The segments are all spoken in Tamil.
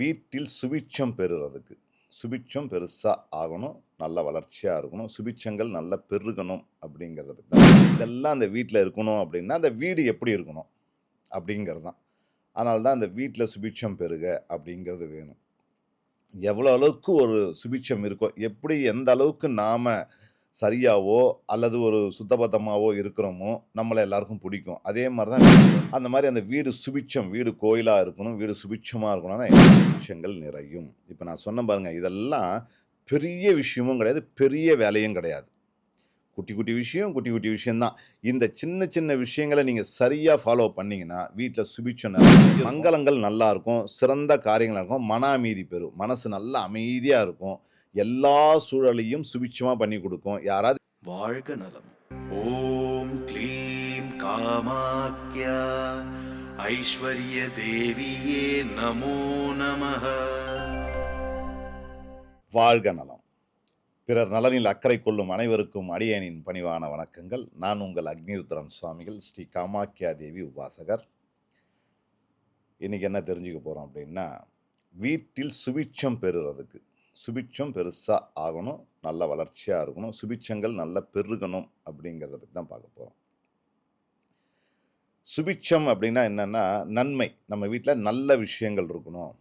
வீட்டில் சுபிட்சம் பெறுறதுக்கு சுபிட்சம் பெருசாக ஆகணும். நல்ல வளர்ச்சியாக இருக்கணும். சுபிட்சங்கள் நல்லா பெருகணும் அப்படிங்கிறத தான். இதெல்லாம் அந்த வீட்டில் இருக்கணும் அப்படின்னா, அந்த வீடு எப்படி இருக்கணும்? அப்படிங்கிறது தான். அதனால தான் அந்த வீட்டில் சுபிட்சம் பெருக அப்படிங்கிறது வேணும். எவ்வளோ அளவுக்கு ஒரு சுபிட்சம் இருக்கோ, எப்படி எந்த அளவுக்கு நாம் சரியாவோ, அல்லது ஒரு சுத்தபத்தமாவோ இருக்கிறோமோ, நம்மள எல்லாருக்கும் பிடிக்கும். அதே மாரி தான் அந்த மாரி அந்த வீடு சுபிட்சம், வீடு கோயிலா இருக்கணும், வீடு சுபிட்சமா இருக்கணும்னா சுபிட்சங்கள் நிறையும். இப்ப நான் சொன்னேன் பாருங்க, இதெல்லாம் பெரிய விஷயமும் கிடையாது, பெரிய வேலையும் கிடையாது. குட்டி குட்டி விஷயம், குட்டி குட்டி விஷயம் தான். இந்த சின்ன சின்ன விஷயங்கள நீங்க சரியா ஃபாலோ பண்ணீங்கன்னா, வீட்ல சுபிட்சம் நிறையும். மங்களங்கள் நல்லா இருக்கும். சிறந்த காரியங்கள் நடக்கும். மன அமைதி பெறும். மனசு நல்லா அமைதியா இருக்கும். எல்லா சூழலையும் சுபிட்சமா பண்ணி குடுக்கும். யாராவது வாழ்க நலம் ஓம் க்ளீம் காமாக்யா ஐஸ்வர்ய தேவியே நமோ நமः வாழ்க நலம். பிறர் நலனில் அக்கறை கொள்ளும் அனைவருக்கும் அடியேனின் பணிவான வணக்கங்கள். நான் உங்கள் அக்னிருத்ரன் சுவாமிகள், ஸ்ரீ காமாக்யா தேவி உபாசகர். இன்னைக்கு என்ன தெரிஞ்சுக்க போறோம் அப்படின்னா, வீட்டில் சுபிட்சம் பெறுறதுக்கு. சுபிட்சம் பெருசாக ஆகணும். நல்ல வளர்ச்சியாக இருக்கணும். சுபிட்சங்கள் நல்லா பெருகணும் அப்படிங்கிறத பற்றி தான் பார்க்க போகிறோம் சுபிட்சம் அப்படின்னா என்னென்னா நன்மை. நம்ம வீட்டில் நல்ல விஷயங்கள் இருக்கணும்.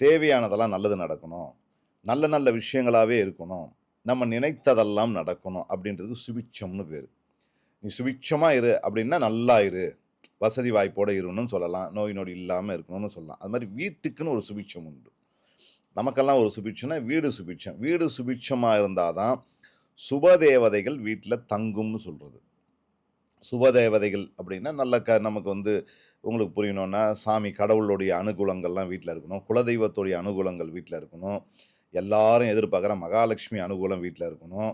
தேவையானதெல்லாம் நல்லது நடக்கணும். நல்ல நல்ல விஷயங்களாகவே இருக்கணும். நம்ம நினைத்ததெல்லாம் நடக்கணும் அப்படின்றதுக்கு சுபிட்சம்னு பேர் நீ சுபிட்சமாக இரு அப்படின்னா நல்லா இரு. வசதி வாய்ப்போடு இருன்னு சொல்லலாம். நோய் நொடி இல்லாமல் இருக்கணும்னு சொல்லலாம். அது மாதிரி வீட்டுக்குன்னு ஒரு சுபிட்சம் உண்டு. நமக்கெல்லாம் ஒரு சுபிட்சம்னா வீடு சுபிட்சம். வீடு சுபிட்சமாக இருந்தால் தான் சுபதேவதைகள் வீட்டில் தங்கும்னு சொல்கிறது சுபதேவதைகள் அப்படின்னா நல்ல க நமக்கு வந்து உங்களுக்கு புரியணும்னா, சாமி கடவுளுடைய அனுகூலங்கள்லாம் வீட்டில் இருக்கணும். குலதெய்வத்துடைய அனுகூலங்கள் வீட்டில் இருக்கணும். எல்லாரும் எதிர்பார்க்குற மகாலட்சுமி அனுகூலம் வீட்டில் இருக்கணும்.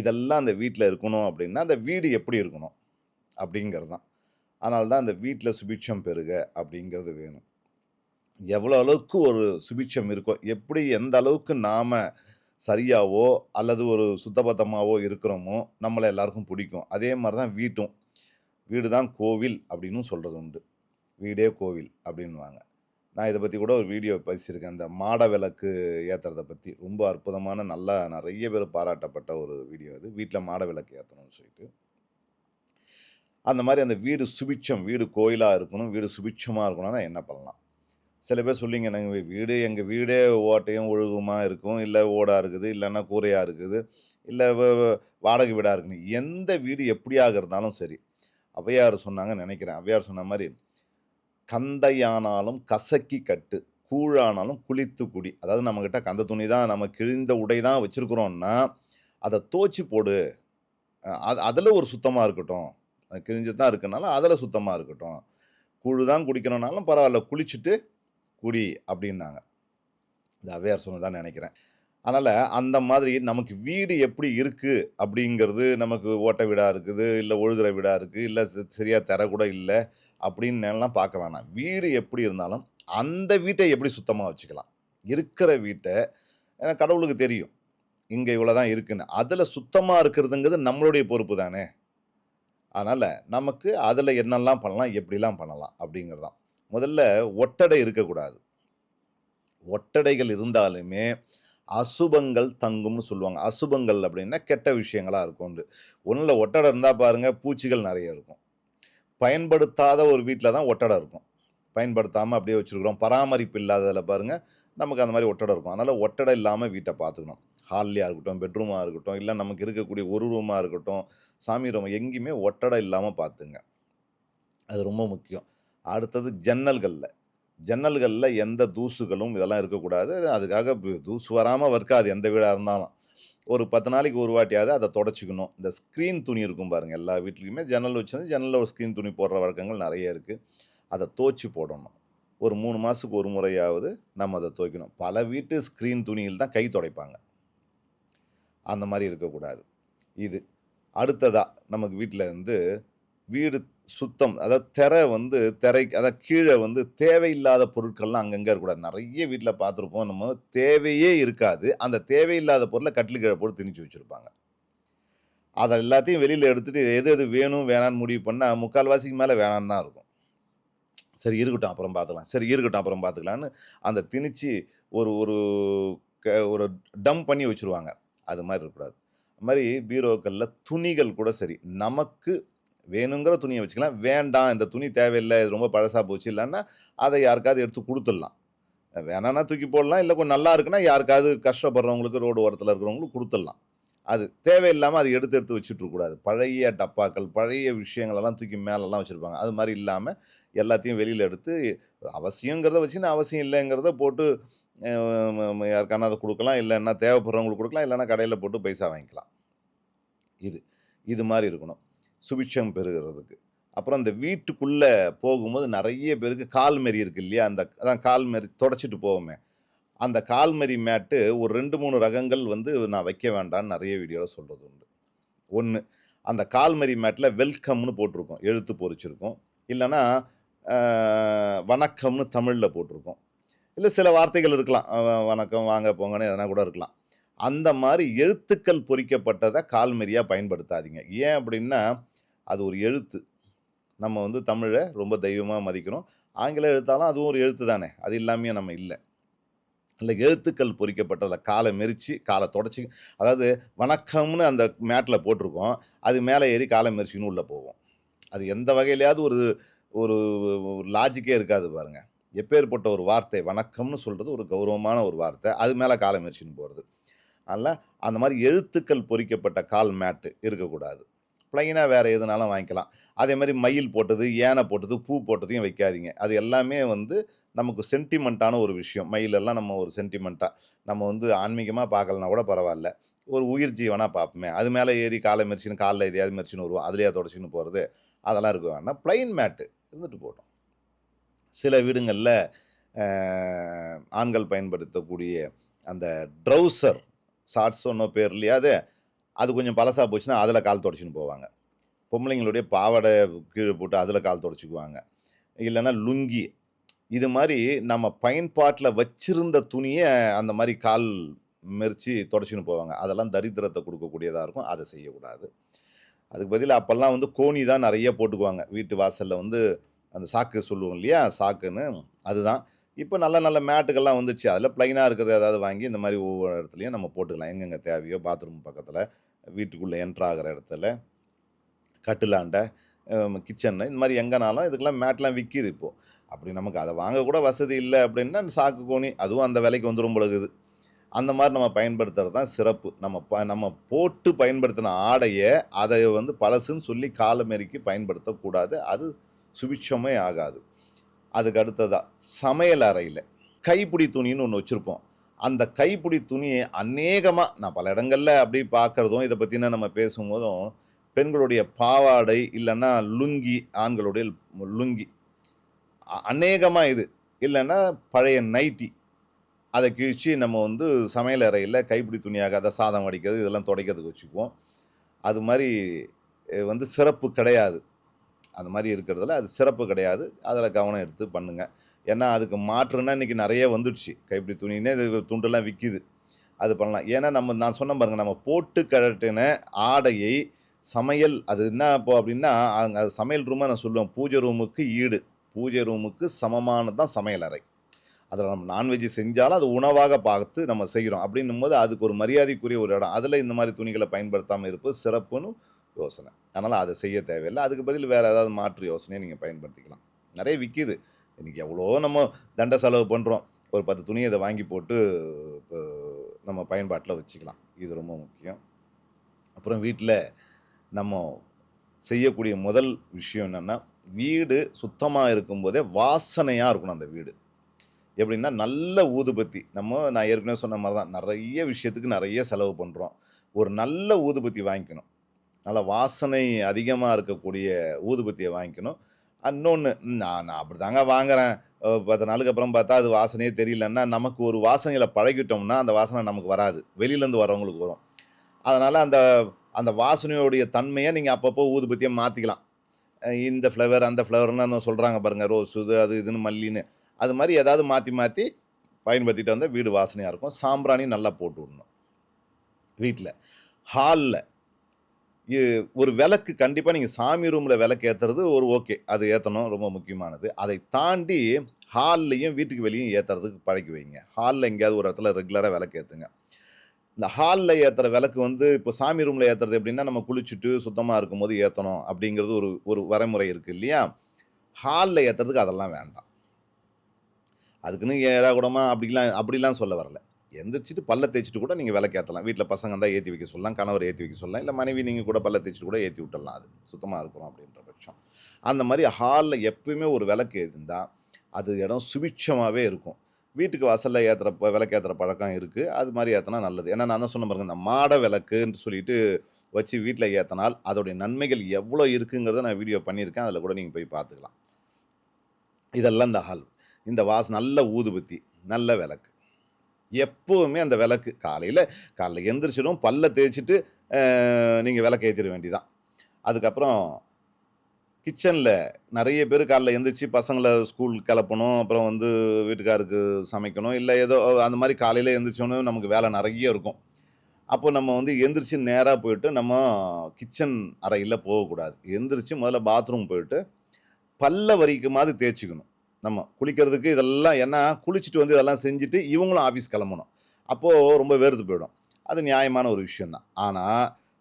இதெல்லாம் அந்த வீட்டில் இருக்கணும் அப்படின்னா, அந்த வீடு எப்படி இருக்கணும்? அப்படிங்கிறது தான். அதனால தான் அந்த வீட்டில் சுபிட்சம் பெருக அப்படிங்கிறது வேணும். எவ்வளோ அளவுக்கு ஒரு சுபிட்சம் இருக்கோ, எப்படி எந்த அளவுக்கு நாம் சரியாவோ, அல்லது ஒரு சுத்தபத்தமாகவோ இருக்கிறோமோ, நம்மளை எல்லாருக்கும் பிடிக்கும். அதே மாதிரி தான் வீட்டும். வீடு தான் கோவில் அப்படின்னும் சொல்கிறது உண்டு. வீடே கோவில் அப்படின்னுவாங்க. நான் இதை பற்றி கூட ஒரு வீடியோ பேசியிருக்கேன். அந்த மாட விளக்கு ஏற்றுறத பற்றி ரொம்ப அற்புதமான நல்லா நிறைய பேர் பாராட்டப்பட்ட ஒரு வீடியோ அது. வீட்டில் மாட விளக்கு ஏற்றணும்னு சொல்லிட்டு. அந்த மாதிரி அந்த வீடு சுபிட்சம், வீடு கோயிலாக இருக்கணும். வீடு சுபிட்சமாக இருக்கணும்னா என்ன பண்ணலாம்? சில பேர் சொல்லிங்க நாங்கள் வீடு எங்கள் வீடே ஓட்டையும் ஒழுகுமா இருக்கும். இல்லை ஓடாக இருக்குது. இல்லைன்னா கூரையாக இருக்குது. இல்லை வாடகை வீடாக இருக்குன்னு." எந்த வீடு எப்படியாக இருந்தாலும் சரி. அவையார் சொன்னாங்கன்னு நினைக்கிறேன் அவையார் சொன்ன மாதிரி "கந்தையானாலும் கசக்கி கட்டு. கூழானாலும் குளித்து குடி." அதாவது நம்மக்கிட்ட கந்த துணி தான் நம்ம கிழிந்த உடை தான் வச்சுருக்குறோன்னா அதை தோச்சி போடு. அது அதில் ஒரு சுத்தமாக இருக்கட்டும். அது கிழிஞ்சது தான் இருக்குனால, அதில் சுத்தமாக இருக்கட்டும். கூழு தான் குடிக்கணும்னாலும் பரவாயில்ல குளிச்சுட்டு குடி அப்படின்னாங்க. இது அவையார் சொன்னதா நினைக்கிறேன் அதனால் அந்த மாதிரி நமக்கு வீடு எப்படி இருக்குது அப்படிங்கிறது, நமக்கு ஓட்டை வீடாக இருக்குது, இல்லை ஒழுகிற வீடாக இருக்குது இல்லை சரியாக தர கூட இல்லை அப்படின்னுலாம் பார்க்க வேணாம். வீடு எப்படி இருந்தாலும், அந்த வீட்டை எப்படி சுத்தமாக வச்சுக்கலாம்? இருக்கிற வீட்டை கடவுளுக்கு தெரியும். இங்கே இவ்வளோ தான் இருக்குன்னு. அதில் சுத்தமாக இருக்கிறதுங்கிறது நம்மளுடைய பொறுப்பு தானே! அதனால் நமக்கு அதில் என்னெல்லாம் பண்ணலாம்? எப்படிலாம் பண்ணலாம்? அப்படிங்கிறது தான். முதல்ல ஒட்டடை இருக்கக்கூடாது. ஒட்டடைகள் இருந்தாலுமே, அசுபங்கள் தங்கும்னு சொல்லுவாங்க. அசுபங்கள் அப்படின்னா கெட்ட விஷயங்களாக இருக்கும்ண்டு. ஒன்றில் ஒட்டடை இருந்தால் பாருங்க, பூச்சிகள் நிறைய இருக்கும். பயன்படுத்தாத ஒரு வீட்டில் தான் ஒட்டடை இருக்கும். பயன்படுத்தாமல் அப்படியே வச்சுருக்குறோம் பராமரிப்பு இல்லாததில் பாருங்கள் நமக்கு அந்த மாதிரி ஒட்டடை இருக்கும். அதனால் ஒட்டடை இல்லாமல் வீட்டை பார்த்துக்கணும். ஹால்லையாக இருக்கட்டும், பெட்ரூமாக இருக்கட்டும், இல்லை நமக்கு இருக்கக்கூடிய ஒரு ரூமாக இருக்கட்டும், சாமி ரூம் எங்கேயுமே ஒட்டடை இல்லாமல் பார்த்துங்க. அது ரொம்ப முக்கியம். அடுத்தது ஜன்னல்களில் ஜன்னல்களில் எந்த தூசுகளும் இதெல்லாம் இருக்கக்கூடாது. அதுக்காக தூசு வராமல் இருக்காது எந்த வீடாக இருந்தாலும். ஒரு 10 நாளைக்கு ஒரு வாட்டியாவது அதை தொடச்சிக்கணும் இந்த ஸ்க்ரீன் துணி இருக்கும் பாருங்கள் எல்லா வீட்லேயுமே ஜன்னல் வச்சிருந்து ஜன்னல்ல ஒரு ஸ்க்ரீன் துணி போடுற வழக்கங்கள் நிறைய இருக்குது அதை தோச்சி போடணும். ஒரு மூணு மாதத்துக்கு ஒரு முறையாவது நம்ம அதை துவைக்கணும். பல வீட்டு ஸ்க்ரீன் துணியில் தான் கை துடைப்பாங்க. அந்த மாதிரி இருக்கக்கூடாது. இது. அடுத்ததாக நமக்கு வீட்டில் வந்து வீடு சுத்தம். அதாவது திரை வந்து திரை அதாவது கீழே வந்து தேவையில்லாத பொருட்கள்லாம் அங்கங்கே இருக்கக்கூடாது. நிறைய வீட்டில் பார்த்துருப்போம். நம்ம தேவையே இருக்காது. அந்த தேவையில்லாத பொருளை கட்டில் கீழே போட்டு திணிச்சு வச்சுருப்பாங்க அதை எல்லாத்தையும் வெளியில் எடுத்துகிட்டு எது எது வேணும், வேணான்னு முடிவு பண்ணால் முக்கால்வாசிக்கு மேலே வேணான்னு தான் இருக்கும். சரி இருக்கட்டும் அப்புறம் பார்த்துக்கலாம் சரி இருக்கட்டும் அப்புறம் பார்த்துக்கலான்னு அந்த திணிச்சு ஒரு ஒரு க ஒரு டம் பண்ணி வச்சுருவாங்க அது மாதிரி இருக்கக்கூடாது அது மாதிரி பீரோக்களில் துணிகள் கூட சரி நமக்கு வேணுங்கிற துணியை வச்சுக்கலாம். வேண்டாம் இந்த துணி தேவையில்லை இது ரொம்ப பழசாக போச்சு இல்லைன்னா அதை யாருக்காவது எடுத்து கொடுத்துடலாம். வேணான்னா தூக்கி போடலாம் இல்லை கொஞ்சம் நல்லா இருக்குன்னா யாருக்காவது கஷ்டப்படுறவங்களுக்கு ரோடு ஓரத்தில் இருக்கிறவங்களுக்கு கொடுத்துடலாம். அது தேவையில்லாமல் அது எடுத்து எடுத்து வச்சுட்ருக்கூடாது பழைய டப்பாக்கள் பழைய விஷயங்களெல்லாம் தூக்கி மேலெல்லாம் வச்சுருப்பாங்க. அது மாதிரி இல்லாமல் எல்லாத்தையும் வெளியில் எடுத்து அவசியங்கிறத வச்சுன்னு அவசியம் இல்லைங்கிறத போட்டு யாருக்கான அதை கொடுக்கலாம் இல்லைன்னா தேவைப்படுறவங்களுக்கு கொடுக்கலாம் இல்லைன்னா கடையில் போட்டு பைசா வாங்கிக்கலாம். இது இது மாதிரி இருக்கணும். சுபிட்சம் பெறுகிறதுக்கு. அப்புறம் இந்த வீட்டுக்குள்ளே போகும்போது நிறைய பேருக்கு கால்மெரி இருக்கு இல்லையா? அந்த அதான் கால்மெரி தொடச்சிட்டு போவோமே. அந்த கால்மெரி மேட்டு ஒரு ரெண்டு மூணு ரகங்கள் வந்து நான் வைக்க வேண்டாம்னு நிறைய வீடியோவில் சொல்கிறது உண்டு. ஒன்று அந்த கால்மெரி மேட்டில் வெல்கம்னு போட்டிருக்கோம். எழுத்து பொறிச்சிருக்கோம். இல்லைன்னா வணக்கம்னு தமிழில் போட்டிருக்கோம். இல்லை சில வார்த்தைகள் இருக்கலாம். வணக்கம் வாங்க போங்கன்னு எதனா கூட இருக்கலாம். அந்த மாதிரி எழுத்துக்கள் பொறிக்கப்பட்டதை கால்மெரியாக பயன்படுத்தாதீங்க. ஏன் அப்படின்னா அது ஒரு எழுத்து. நம்ம வந்து தமிழை ரொம்ப தெய்வமாக மதிக்கிறோம். ஆங்கில எழுத்தாலும் அதுவும் ஒரு எழுத்து தானே. அது இல்லாமையே நம்ம இல்லை. இல்லை எழுத்துக்கள் பொறிக்கப்பட்டதில் காலை மெரிச்சு காலை தொடச்சி அதாவது வணக்கம்னு அந்த மேட்டில் போட்டிருக்கோம். அது மேலே ஏறி காலை மெரிச்சின்னு உள்ளே போகும் அது எந்த வகையிலையாவது ஒரு ஒரு லாஜிக்கே இருக்காது பாருங்கள் எப்பேற்பட்ட ஒரு வார்த்தை வணக்கம்னு சொல்கிறது ஒரு கௌரவமான ஒரு வார்த்தை. அது மேலே காலை மெரிச்சின்னு போகிறது அதனால் அந்த மாதிரி எழுத்துக்கள் பொறிக்கப்பட்ட கால் மேட்டு இருக்கக்கூடாது. ப்ளைனாக வேறு எதுனாலும் வாங்கிக்கலாம். அதே மாதிரி மயில் போட்டது யானை போட்டது பூ போட்டதையும் வைக்காதீங்க. அது எல்லாமே வந்து நமக்கு சென்டிமெண்ட்டான ஒரு விஷயம். மயிலெல்லாம் நம்ம ஒரு சென்டிமெண்ட்டாக நம்ம வந்து ஆன்மீகமாக பார்க்கலனா கூட பரவாயில்ல. ஒரு உயிர் ஜீவனாக பார்ப்போமே. அது மேலே ஏறி காலை மெரிச்சின்னு காலில் எதையாவது மெரிச்சின்னு வருவோம். அதுலேயே தொடச்சின்னு போகிறது அதெல்லாம் இருக்க வேணாம். ப்ளைன் மேட்டு இருந்துட்டு போட்டோம் சில வீடுங்களில் ஆண்கள் பயன்படுத்தக்கூடிய அந்த ட்ரௌசர் ஷார்ட்ஸ் ஒன்றும் பேர் இல்லையா அது அது கொஞ்சம் பழசாக போச்சுன்னா அதில் கால் தொடச்சின்னு போவாங்க. பொம்பளைங்களுடைய பாவாடை கீழே போட்டு அதில் கால் தொடச்சிக்குவாங்க. இல்லைன்னா லுங்கி. இது மாதிரி நம்ம பயன்பாட்டில் வச்சிருந்த துணியை அந்த மாதிரி கால் மெரிச்சு தொடச்சின்னு போவாங்க. அதெல்லாம் தரித்திரத்தை கொடுக்கக்கூடியதாக இருக்கும். அதை செய்யக்கூடாது. அதுக்கு பதில் அப்போல்லாம் வந்து கோணி தான் நிறைய போட்டுக்குவாங்க. வீட்டு வாசலில் வந்து அந்த சாக்கு சொல்லுவோம் இல்லையா? சாக்குன்னு. அதுதான். இப்போ நல்ல நல்ல மேட்டுக்கெல்லாம் வந்துடுச்சு அதில் ப்ளைனாக இருக்கிறது ஏதாவது வாங்கி இந்த மாதிரி ஒவ்வொரு இடத்துலையும் நம்ம போட்டுக்கலாம். எங்கெங்கே தேவையோ பாத்ரூம் பக்கத்தில் வீட்டுக்குள்ளே என்ட்ராகிற இடத்துல கட்டிலாண்ட கிச்சனில் இந்த மாதிரி எங்கேனாலும் இதுக்கெல்லாம் மேட்லாம் விற்கிது இப்போது அப்படி நமக்கு அதை வாங்கக்கூட வசதி இல்லை அப்படின்னா சாக்கு கோணி அதுவும் அந்த விலைக்கு வந்துடும் பொழுகுது அந்த மாதிரி நம்ம பயன்படுத்துறது தான் சிறப்பு. நம்ம ப நம்ம போட்டு பயன்படுத்தின ஆடையை அதை வந்து பழசுன்னு சொல்லி காலமெரிக்கு பயன்படுத்தக்கூடாது. அது சுபிட்சமே ஆகாது. அதுக்கு அடுத்ததாக சமையல் அறையில் கைப்பிடி துணின்னு ஒன்று வச்சுருப்போம். அந்த கைப்பிடி துணியை அநேகமாக நான் பல இடங்களில் அப்படி பார்க்குறதும் இதை பற்றின நம்ம பேசும்போதும் பெண்களுடைய பாவாடை இல்லைன்னா லுங்கி ஆண்களுடைய லுங்கி. அநேகமாக இது. இல்லைன்னா பழைய நைட்டி. அதை கிழிச்சு நம்ம வந்து சமையல் அறையில் கைப்பிடி துணியாக அதை சாதம் வடிக்கிறது இதெல்லாம் துடைக்கிறதுக்கு வச்சுக்குவோம். அது மாதிரி வந்து சிறப்பு கிடையாது. அது மாதிரி இருக்கிறதுல அது சிறப்பு கிடையாது. அதில் கவனம் எடுத்து பண்ணுங்கள் ஏன்னா அதுக்கு மாற்றுன்னா இன்றைக்கி நிறைய வந்துடுச்சு. கைப்பிடி துணின்னே இது துண்டெல்லாம் விற்கிது அது பண்ணலாம். ஏன்னா நம்ம நான் சொன்ன பாருங்க நம்ம போட்டு கழட்டின ஆடையை சமையல் அது என்ன இப்போ அப்படின்னா அங்கே அது சமையல் ரூமாக நான் சொல்லுவேன். பூஜை ரூமுக்கு ஈடு. பூஜை ரூமுக்கு சமமானது தான் சமையல் அறை. அதில் நம்ம நான்வெஜ் செஞ்சாலும் அது உணவாக பார்த்து நம்ம செய்கிறோம். அப்படின்னும் போது அதுக்கு ஒரு மரியாதைக்குரிய ஒரு இடம். அதில் இந்த மாதிரி துணிகளை பயன்படுத்தாமல் இருப்பது சிறப்புன்னு யோசனை. அதனால் அதை செய்ய தேவையில்லை. அதுக்கு பதில் வேறு ஏதாவது மாற்று யோசனையை நீங்கள் பயன்படுத்திக்கலாம். நிறைய விற்கிது இன்றைக்கி எவ்வளோ நம்ம தண்ட செலவு பண்ணுறோம் ஒரு பத்து துணியை இதை வாங்கி போட்டு இப்போ நம்ம பயன்பாட்டில் வச்சுக்கலாம். இது ரொம்ப முக்கியம். அப்புறம் வீட்டில் நம்ம செய்யக்கூடிய முதல் விஷயம் என்னென்னா வீடு சுத்தமாக இருக்கும்போதே வாசனையாக இருக்கணும் அந்த வீடு. எப்படின்னா நல்ல ஊதுபத்தி. நம்ம நான் ஏற்கனவே சொன்ன மாதிரி தான் நிறைய விஷயத்துக்கு நிறைய செலவு பண்ணுறோம் ஒரு நல்ல ஊதுபத்தி வாங்கிக்கணும். நல்ல வாசனை அதிகமாக இருக்கக்கூடிய ஊதுபத்தியை வாங்கிக்கணும். இன்னொன்று நான் நான் அப்படி தாங்க வாங்குறேன் பத்து நாளுக்கு அப்புறம் பார்த்தா அது வாசனையே தெரியலன்னா நமக்கு ஒரு வாசனையில் பழகிட்டோம்னா அந்த வாசனை நமக்கு வராது. வெளியிலேருந்து வரவங்களுக்கு வரும். அதனால் அந்த அந்த வாசனையோடைய தன்மையை நீங்கள் அப்பப்போ ஊதுபத்தியை மாற்றிக்கலாம் இந்த ஃப்ளவர் அந்த ஃப்ளவர்னு சொல்கிறாங்க பாருங்கள் ரோஸ் இது அது இதுன்னு மல்லின்னு. அது மாதிரி ஏதாவது மாற்றி மாற்றி பயன்படுத்திட்டு வந்தால் வீடு வாசனையாக இருக்கும். சாம்பிராணி நல்லா போட்டு விடணும். வீட்டில் ஹாலில் ஒரு விளக்கு கண்டிப்பாக நீங்கள் சாமி ரூமில் விளக்கு ஏத்துறது ஒரு ஓகே. அது ஏற்றணும் ரொம்ப முக்கியமானது. அதை தாண்டி ஹால்லையும் வீட்டுக்கு வெளியும் ஏற்றுறதுக்கு பழக்கி வைங்க. ஹாலில் எங்கேயாவது ஒரு இடத்துல ரெகுலராக விளக்கு ஏற்றுங்க இந்த ஹாலில் ஏத்துற விளக்கு வந்து இப்போ சாமி ரூமில் ஏத்துறது எப்படின்னா, நம்ம குளிச்சுட்டு சுத்தமா இருக்கும்போது ஏற்றணும் அப்படிங்கிறது ஒரு ஒரு வரைமுறை இருக்குது இல்லையா? ஹாலில் ஏத்துறதுக்கு அதெல்லாம் வேண்டாம். அதுக்குன்னு ஏடாகூடமா அப்படிலாம் அப்படிலாம் சொல்ல வரல. எந்திரிச்சிட்டு பல்ல தேய்ச்சிட்டு கூட நீங்கள் விளக்கேற்றலாம் வீட்டில் பசங்க இருந்தால் ஏற்றி வைக்க சொல்லலாம். கணவர் ஏற்றி வைக்க சொல்லலாம். இல்லை மனைவி நீங்கள் கூட பல்ல தேய்ச்சிட்டு கூட ஏற்றி விட்டலாம் அது. சுத்தமாக இருக்கிறோம் அப்படின்ற பட்சம். அந்த மாதிரி ஹாலில் எப்பயுமே ஒரு விளக்கு இருந்தால் அது இடம் சுபிட்சமாகவே இருக்கும். வீட்டுக்கு வாசலில் ஏத்துற ப பழக்கம் இருக்குது அது மாதிரி ஏற்றினா நல்லது. ஏன்னா நான் தான் சொன்ன பாருங்க, இந்த மாட விளக்குன்னு சொல்லிட்டு வச்சு வீட்டில் ஏற்றினால் அதோடைய நன்மைகள் எவ்வளோ இருக்குங்கிறத நான் வீடியோ பண்ணியிருக்கேன். அதில் கூட நீங்கள் போய் பார்த்துக்கலாம். இதெல்லாம் இந்த ஹால். இந்த வாச நல்ல ஊதுபத்தி, நல்ல விளக்கு. எப்போவுமே அந்த விளக்கு காலையில் காலையில் எழுந்திரிச்சிடும் பல்ல தேய்ச்சிட்டு நீங்கள் விளக்கு ஏற்றிட வேண்டிதான் அதுக்கப்புறம் கிச்சனில் நிறைய பேர் காலைல எழுந்திரிச்சு பசங்களை ஸ்கூல் கிளப்பணும் அப்புறம் வந்து வீட்டுக்காருக்கு சமைக்கணும். இல்லை ஏதோ அந்த மாதிரி காலையில் எழுந்திரிச்சோன்னு நமக்கு வேலை நிறைய இருக்கும். அப்போ நம்ம வந்து எந்திரிச்சு நேராக போயிட்டு நம்ம கிச்சன் அறையில் போகக்கூடாது. எந்திரிச்சு முதல்ல பாத்ரூம் போயிட்டு, பல்ல வரைக்குமாவது தேய்ச்சிக்கணும் நம்ம குளிக்கிறதுக்கு இதெல்லாம் ஏன்னா குளிச்சுட்டு வந்து இதெல்லாம் செஞ்சுட்டு இவங்களும் ஆஃபீஸ் கிளம்பணும் அப்போது ரொம்ப வேர்த்து போயிடும். அது நியாயமான ஒரு விஷயம் தான்.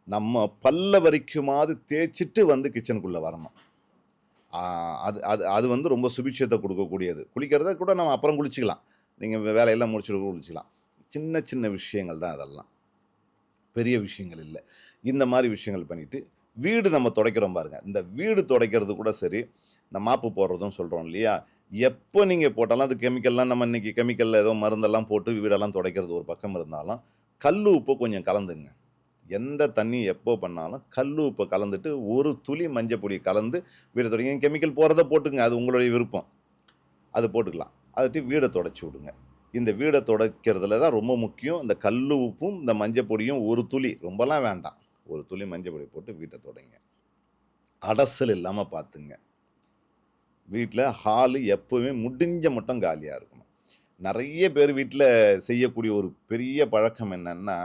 நம்ம பல்ல வரைக்குமாவது தேய்ச்சிட்டு வந்து கிச்சனுக்குள்ளே வரணும். அது அது அது வந்து ரொம்ப சுபிட்சத்தை கொடுக்கக்கூடியது குளிக்கிறத கூட நம்ம அப்புறம் குளிச்சுக்கலாம். நீங்கள் வேலையெல்லாம் முடிச்சுட்டு கூட சின்ன சின்ன விஷயங்கள் தான் அதெல்லாம். பெரிய விஷயங்கள் இல்லை இந்த மாதிரி விஷயங்கள் பண்ணிவிட்டு வீடு நம்ம துடைக்கிறோம் பாருங்கள் இந்த வீடு துடைக்கிறது கூட சரி, இந்த மாப்பு போடுறதும் சொல்கிறோம் இல்லையா? எப்போ நீங்கள் போட்டாலும் அது கெமிக்கல்லாம் நம்ம இன்றைக்கி கெமிக்கலில் ஏதோ மருந்தெல்லாம் போட்டு வீடெல்லாம் துடைக்கிறது ஒரு பக்கம் இருந்தாலும், கல் உப்பு கொஞ்சம் கலந்துங்க. எந்த தண்ணி எப்போ பண்ணாலும் கல் உப்பு கலந்துட்டு, ஒரு துளி மஞ்சள் பொடி கலந்து வீடை துடைங்க. கெமிக்கல் போடுறத போட்டுங்க அது உங்களுடைய விருப்பம். அது போட்டுக்கலாம். அதுட்டு வீடை தொடச்சி விடுங்க. இந்த வீடை துடைக்கிறதுல தான் ரொம்ப முக்கியம். இந்த கல் உப்பும், இந்த மஞ்சள் பொடியும் ஒரு துளி ரொம்பலாம் வேண்டாம். ஒரு துளி மஞ்சள் பொடி போட்டு வீட்டை துடைங்க. அடசல் இல்லாமல் பார்த்துங்க வீட்டில் ஹாலு எப்போவுமே முடிஞ்ச மட்டும் காலியாக இருக்கணும். நிறைய பேர் வீட்டில் செய்யக்கூடிய ஒரு பெரிய பழக்கம் என்னென்னா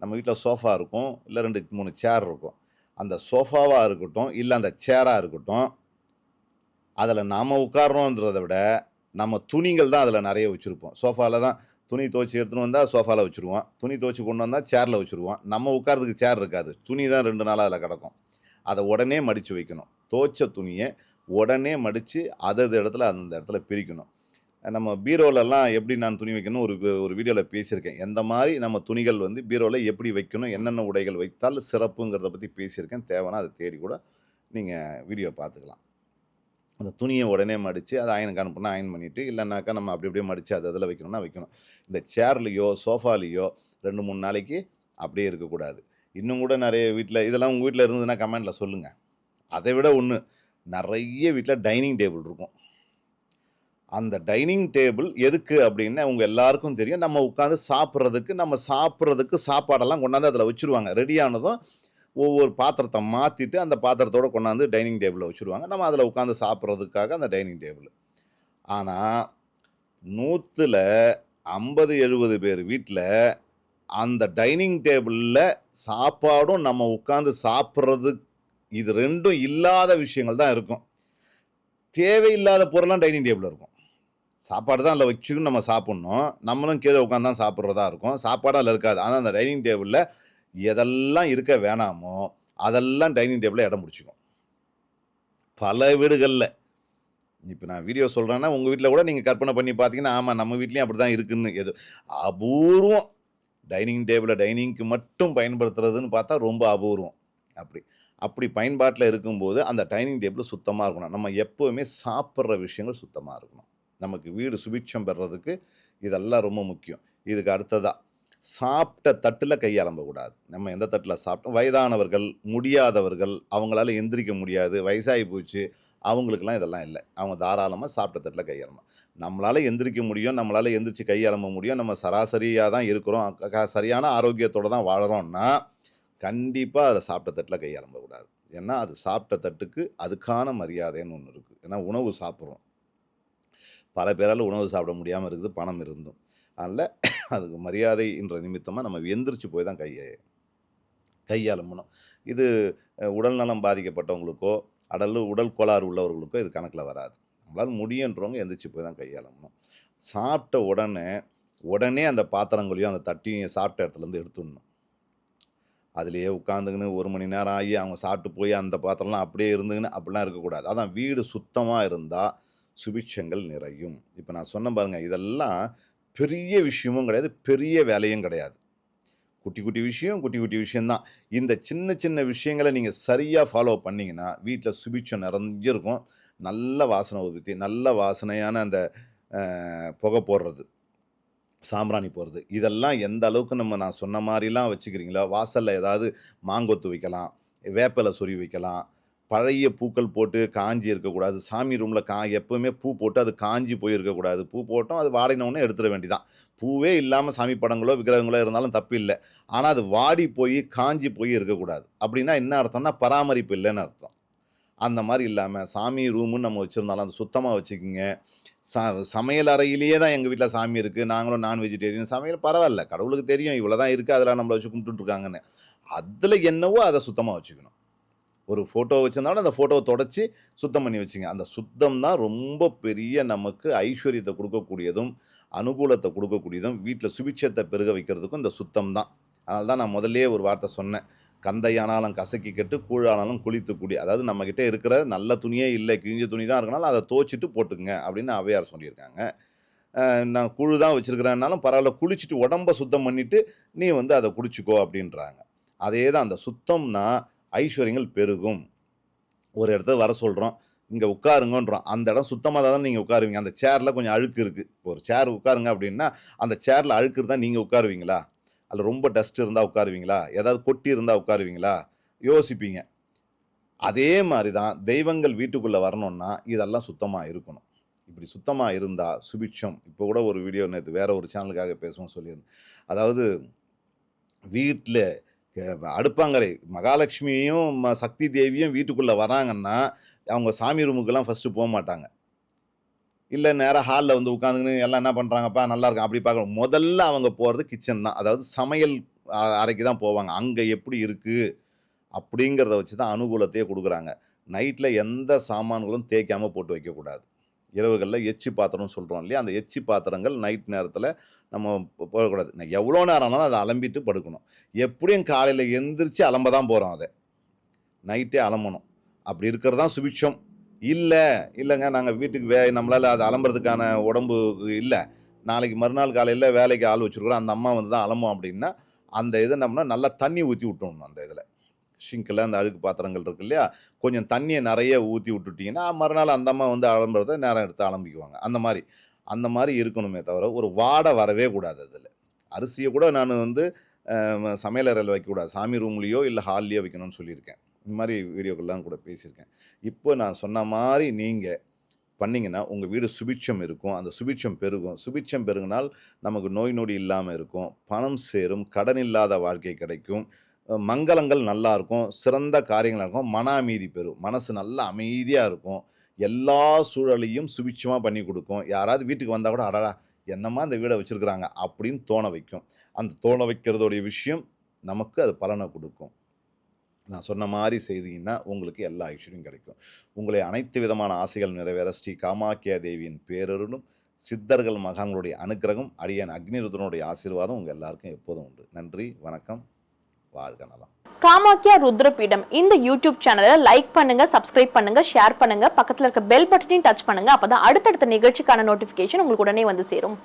நம்ம வீட்டில் சோஃபா இருக்கும். இல்லை ரெண்டு மூணு சேர் இருக்கும். அந்த சோஃபாவாக இருக்கட்டும், இல்லை அந்த சேராக இருக்கட்டும், அதில் நாம் உட்கார்றோன்றத விட, நம்ம துணிகள் தான் அதில் நிறைய வச்சிருப்போம். சோஃபாவில் தான் துணி துவச்சி எடுத்துன்னு வந்தால் சோஃபாவில் வச்சுருவோம். துணி துவச்சி கொண்டு வந்தால் சேரில் வச்சுருவோம். நம்ம உட்காரதுக்கு சேர் இருக்காது. துணி தான் ரெண்டு நாளாக அதில் கிடக்கும் அதை உடனே மடித்து வைக்கணும். துவைச்ச துணியை உடனே மடித்து அதது இடத்துல அந்த இடத்துல பிரிக்கணும். நம்ம பீரோலெல்லாம் எப்படி நான் துணி வைக்கணும் ஒரு ஒரு வீடியோவில் பேசியிருக்கேன். எந்த மாதிரி நம்ம துணிகள் வந்து பீரோவில் எப்படி வைக்கணும், என்னென்ன உடைகள் வைத்தால் சிறப்புங்கிறத பற்றி பேசியிருக்கேன். தேவைன்னா அதை தேடி கூட நீங்கள் வீடியோ பார்த்துக்கலாம். அந்த துணியை உடனே மடித்து அதை அயனுக்கு அனுப்புனா அயர்ன் பண்ணிவிட்டு இல்லைனாக்கா நம்ம அப்படி அப்படியே மடித்து அது அதுல வைக்கணும்னா வைக்கணும். இந்த சேர்லேயோ சோஃபாலேயோ ரெண்டு மூணு நாளைக்கு அப்படியே இருக்கக்கூடாது. இன்னும் கூட நிறைய வீட்டில் இதெல்லாம் உங்கள் வீட்டில் இருந்ததுன்னா கமெண்டில் சொல்லுங்கள் அதை விட ஒன்று நிறைய வீட்டில் டைனிங் டேபிள் இருக்கும். அந்த டைனிங் டேபிள் எதுக்கு அப்படின்னா, அவங்க எல்லாருக்கும் தெரியும். நம்ம உட்காந்து சாப்பிட்றதுக்கு நம்ம சாப்பிட்றதுக்கு சாப்பாடெல்லாம் கொண்டாந்து அதில் வச்சுருவாங்க. ரெடியானதும் ஒவ்வொரு பாத்திரத்தை மாற்றிட்டு அந்த பாத்திரத்தோட கொண்டாந்து டைனிங் டேபிளில் வச்சுருவாங்க. நம்ம அதில் உட்காந்து சாப்பிட்றதுக்காக அந்த டைனிங் டேபிள். ஆனால் நூற்றில் ஐம்பது எழுபது பேர் வீட்டில் அந்த டைனிங் டேபிளில் சாப்பாடும், நம்ம உட்காந்து சாப்பிட்றதுக்கு இது ரெண்டும் இல்லாத விஷயங்கள் தான் இருக்கும். தேவையில்லாத பொருளாம் டைனிங் டேபிள் இருக்கும். சாப்பாடு தான் அதில் வச்சுக்கணும் நம்ம சாப்பிட்ணும் நம்மளும் கீழே உட்காந்து தான் சாப்பிட்றதா இருக்கும். சாப்பாடும் அதில் இருக்காது. ஆனால் அந்த டைனிங் டேபிளில் எதெல்லாம் இருக்க வேணாமோ, அதெல்லாம் டைனிங் டேபிளில் இடம் புடிச்சுக்கும். பல வீடுகளில் இப்போ நான் வீடியோ சொல்கிறேன்னா உங்கள் வீட்டில் கூட நீங்கள் கற்பனை பண்ணி பார்த்தீங்கன்னா, ஆமாம் நம்ம வீட்லேயும் அப்படி தான் இருக்குன்னு எது அபூர்வம். டைனிங் டேபிளை டைனிங்க்கு மட்டும் பயன்படுத்துறதுன்னு பார்த்தா ரொம்ப அபூர்வம். அப்படி. அப்படி பயன்பாட்டில் இருக்கும்போது, அந்த டைனிங் டேபிள் சுத்தமாக இருக்கணும். நம்ம எப்போவுமே சாப்பிட்ற விஷயங்கள் சுத்தமாக இருக்கணும். நமக்கு வீடு சுபிட்சம் பெறுறதுக்கு இதெல்லாம் ரொம்ப முக்கியம். இதுக்கு அடுத்ததாக சாப்பிட்ட தட்டில் கை அலம்பக்கூடாது. நம்ம எந்த தட்டில் சாப்பிட்டோம் வயதானவர்கள், முடியாதவர்கள், அவங்களால எந்திரிக்க முடியாது, வயசாகி போச்சு, அவங்களுக்கெல்லாம் இதெல்லாம் இல்லை அவங்க தாராளமாக சாப்பிட்ட தட்டில் கை நம்மளால் எந்திரிக்க முடியும், நம்மளால் எந்திரிச்சு கை முடியும். நம்ம சராசரியாக தான் இருக்கிறோம். க சரியான ஆரோக்கியத்தோடு தான் வாழுறோம்னா, கண்டிப்பாக அதை சாப்பிட்ட தட்டில் கையாளம்பக்கூடாது. ஏன்னா, அது சாப்பிட்ட தட்டுக்கு அதுக்கான மரியாதைன்னு ஒன்று இருக்குது ஏன்னா, உணவு சாப்பிட்றோம். பல பேரால் உணவு சாப்பிட முடியாமல் இருக்குது, பணம் இருந்தும். அதனால் அதுக்கு மரியாதை என்ற நம்ம எந்திரிச்சு போய் தான் கையை கையாளணும் இது உடல்நலம் உடல் நலம் பாதிக்கப்பட்டவங்களுக்கோ அடல் உடல் கோளாறு உள்ளவர்களுக்கோ இது கணக்கில் வராது. நம்மளால் முடியுன்றவங்க எந்திரிச்சு போய் தான் கையாளணும் சாப்பிட்ட உடனே உடனே அந்த பாத்திரங்களையும் அந்த தட்டியும் சாப்பிட்ட இடத்துலேருந்து எடுத்துடணும். அதுலேயே உட்காந்துக்கின்னு ஒரு மணி நேரம் ஆகி அவங்க சாப்பிட்டு போய் அந்த பாத்திரம்லாம் அப்படியே இருந்துங்கன்னு அப்படிலாம் இருக்கக்கூடாது. அதான் வீடு சுத்தமாக இருந்தால் சுபிட்சங்கள் நிறையும். இப்போ நான் சொன்ன பாருங்கள் இதெல்லாம் பெரிய விஷயமும் கிடையாது பெரிய வேலையும் கிடையாது. குட்டி குட்டி விஷயம் குட்டி குட்டி விஷயந்தான் இந்த சின்ன சின்ன விஷயங்களை நீங்கள் சரியாக ஃபாலோ பண்ணிங்கன்னா வீட்டில் சுபிட்சம் நிறைஞ்சிருக்கும். நல்ல வாசனை உற்பத்தி நல்ல வாசனையான அந்த புகை போடுறது. சாம்பிராணி போகிறது இதெல்லாம் எந்த அளவுக்கு நம்ம நான் சொன்ன மாதிரிலாம் வச்சுக்கிறீங்களோ வாசலில் ஏதாவது மாங்கொத்து வைக்கலாம் வேப்பிலை சொறி வைக்கலாம் பழைய பூக்கள் போட்டு காஞ்சி இருக்கக்கூடாது. சாமி ரூமில் கா எப்போவுமே பூ போட்டு அது காஞ்சி போய் இருக்கக்கூடாது பூ போட்டோம் அது வாடினவுடனே எடுத்துட வேண்டிதான். பூவே இல்லாமல் சாமி படங்களோ விக்கிரகங்களோ இருந்தாலும் தப்பு இல்லை. ஆனால் அது வாடி போய் காஞ்சி போய் இருக்கக்கூடாது. அப்படின்னா என்ன அர்த்தம்னா பராமரிப்பு இல்லைன்னு அர்த்தம். அந்த மாதிரி இல்லாமல் சாமி ரூமுன்னு நம்ம வச்சுருந்தாலும் அது சுத்தமாக வச்சுக்கோங்க. ச சமையல் அறையிலேயே தான் எங்கள் வீட்டில் சாமி இருக்குது நாங்களும் நான் வெஜிடேரியன் சமையல் பரவாயில்ல. கடவுளுக்கு தெரியும். இவ்வளோ தான் இருக்குது அதெல்லாம் நம்மளை வச்சு கும்பிட்டுட்ருக்காங்கன்னு அதில் என்னவோ அதை சுத்தமாக வச்சுக்கணும். ஒரு ஃபோட்டோ வச்சுருந்தாலும் அந்த ஃபோட்டோவை தொடச்சி சுத்தம் பண்ணி வச்சுங்க. அந்த சுத்தம் தான் ரொம்ப பெரிய நமக்கு ஐஸ்வர்யத்தை கொடுக்கக்கூடியதும் அனுகூலத்தை கொடுக்கக்கூடியதும் வீட்டில் சுபிட்சத்தை பெருக வைக்கிறதுக்கும் இந்த சுத்தம் தான். அதனால தான் நான் முதல்லே ஒரு வார்த்தை சொன்னேன். கந்தையானாலும் கசக்கி கட்டு கூழானாலும் குளித்து குடி. அதாவது நம்மக்கிட்ட இருக்கிற நல்ல துணியே இல்லை கிழிஞ்ச துணி தான் இருக்கனாலும் அதை துவச்சிட்டு போட்டுங்க அப்படின்னு அவையார் சொல்லியிருக்காங்க. நான் குழு தான் வச்சுருக்கிறேன்னாலும் பரவாயில்ல குளிச்சுட்டு உடம்ப சுத்தம் பண்ணிவிட்டு நீ வந்து அதை குடிச்சிக்கோ அப்படின்றாங்க. அதே தான் அந்த சுத்தம்னா ஐஸ்வர்யங்கள் பெருகும். ஒரு இடத்த வர சொல்கிறோம் இங்கே உட்காருங்கன்றோம். அந்த இடம் சுத்தமாக தான் நீங்கள் உட்காருவீங்க. அந்த சேரில் கொஞ்சம் அழுக்கு இருக்குது ஒரு சேர் உட்காருங்க அப்படின்னா அந்த சேரில் அழுக்கு இருந்தால் நீங்கள் உட்காருவீங்களா? அதில் ரொம்ப டஸ்ட் இருந்தால் உட்காருவீங்களா? ஏதாவது கொட்டி இருந்தால் உட்காருவீங்களா? யோசிப்பீங்க. அதே மாதிரி தான் தெய்வங்கள் வீட்டுக்குள்ளே வரணும்னா இதெல்லாம் சுத்தமாக இருக்கணும். இப்படி சுத்தமாக இருந்தால் சுபிட்சம் இப்போ கூட ஒரு வீடியோ நேற்று வேற ஒரு சேனலுக்காக பேசுவோம் சொல்லியிருந்தேன். அதாவது வீட்டில் அடுப்பாங்கரை மகாலட்சுமியும் ம- சக்தி தேவியும் வீட்டுக்குள்ளே வராங்கன்னா அவங்க சாமி ரூமுக்கெல்லாம் ஃபஸ்ட்டு போக மாட்டாங்க. இல்லை நேராக ஹாலில் வந்து உட்காந்துக்கின்னு எல்லாம் என்ன பண்ணுறாங்கப்பா நல்லா இருக்கும் அப்படி பார்க்கணும். முதல்ல அவங்க போகிறது கிச்சன் தான். அதாவது சமையல் அறைக்கு தான் போவாங்க. அங்கே எப்படி இருக்குது அப்படிங்கிறத வச்சு தான் அனுகூலத்தையே கொடுக்குறாங்க. நைட்டில் எந்த சாமான்களும் தேய்க்காமல் போட்டு வைக்கக்கூடாது இரவுகளில் எச்சி பாத்திரம்னு சொல்கிறோம் இல்லையா? அந்த எச்சி பாத்திரங்கள் நைட் நேரத்தில் நம்ம போகக்கூடாது நான் எவ்வளோ நேரம் ஆனாலும் அதை அலம்பிட்டு படுக்கணும். எப்படியும் காலையில் எந்திரிச்சு அலம்ப தான் போகிறோம் அதை. நைட்டே அலம்பணும். அப்படி இருக்கிறது தான் சுபிட்சம் இல்லை இல்லைங்க. நாங்கள் வீட்டுக்கு வே நம்மளால் அதை அலம்புறதுக்கான உடம்பு இல்லை. நாளைக்கு மறுநாள் காலையில் வேலைக்கு ஆள் வச்சுருக்குறோம். அந்த அம்மா வந்து தான் அலம்பும் அப்படின்னா அந்த இதை நம்ம நல்லா தண்ணி ஊற்றி விட்டணும் அந்த இதில். ஷிங்கில் அந்த அழுக்கு பாத்திரங்கள் இருக்கு இல்லையா? கொஞ்சம் தண்ணியை நிறைய ஊற்றி விட்டுட்டிங்கன்னா மறுநாள் அந்த அம்மா வந்து அலம்புறத நேரம் எடுத்து அலம்பிக்குவாங்க. அந்த மாதிரி. அந்த மாதிரி இருக்கணுமே தவிர ஒரு வாடை வரவே கூடாது அதில். அரிசியை கூட நான் வந்து சமையலறையில் வைக்கக்கூடாது. சாமி ரூம்லேயோ இல்லை ஹால்லையோ வைக்கணும்னு சொல்லியிருக்கேன். இந்த மாதிரி வீடியோக்கள்லாம் கூட பேசியிருக்கேன். இப்போ நான் சொன்ன மாதிரி நீங்கள் பண்ணிங்கன்னா உங்கள் வீடு சுபிட்சம் இருக்கும். அந்த சுபிட்சம் பெருகும். சுபிட்சம் பெருகினால் நமக்கு நோய் நொடி இல்லாமல் இருக்கும். பணம் சேரும். கடன் இல்லாத வாழ்க்கை கிடைக்கும். மங்களங்கள் நல்லா இருக்கும். சிறந்த காரியங்கள் இருக்கும். மன அமைதி பெறும். மனசு நல்லா அமைதியாக இருக்கும். எல்லா சூழலையும் சுபிட்சமாக பண்ணி கொடுக்கும். யாராவது வீட்டுக்கு வந்தால் கூட அடடா என்னம்மா இந்த வீடை வச்சுருக்குறாங்க அப்படின்னு தோண வைக்கும். அந்த தோண வைக்கிறதோடைய விஷயம் நமக்கு அது பலனை கொடுக்கும். நான் சொன்ன மாதிரி செய்தீங்கன்னா உங்களுக்கு எல்லா ஐஸ்வர்யம் கிடைக்கும். உங்களை அனைத்து விதமான ஆசைகள் நிறைவேற ஸ்ரீ காமாக்கியா தேவியின் பேரருளும் சித்தர்கள் மகான்களுடைய அனுக்கிரகம் அடியன் அக்னிருதனுடைய ஆசீர்வாதம் உங்கள் எல்லாருக்கும் எப்போதும் உண்டு. நன்றி வணக்கம். வாழ்க நலம். காமாக்கியா ருத்ரபீடம் இந்த யூடியூப் சேனலை லைக் பண்ணுங்க சப்ஸ்கிரைப் பண்ணுங்க ஷேர் பண்ணுங்க பக்கத்தில் இருக்க பெல் பட்டனையும் டச் பண்ணுங்க அப்பதான் அடுத்தடுத்த நிகழ்ச்சிக்கான நோட்டிபிகேஷன் உங்களுக்கு உடனே வந்து சேரும்.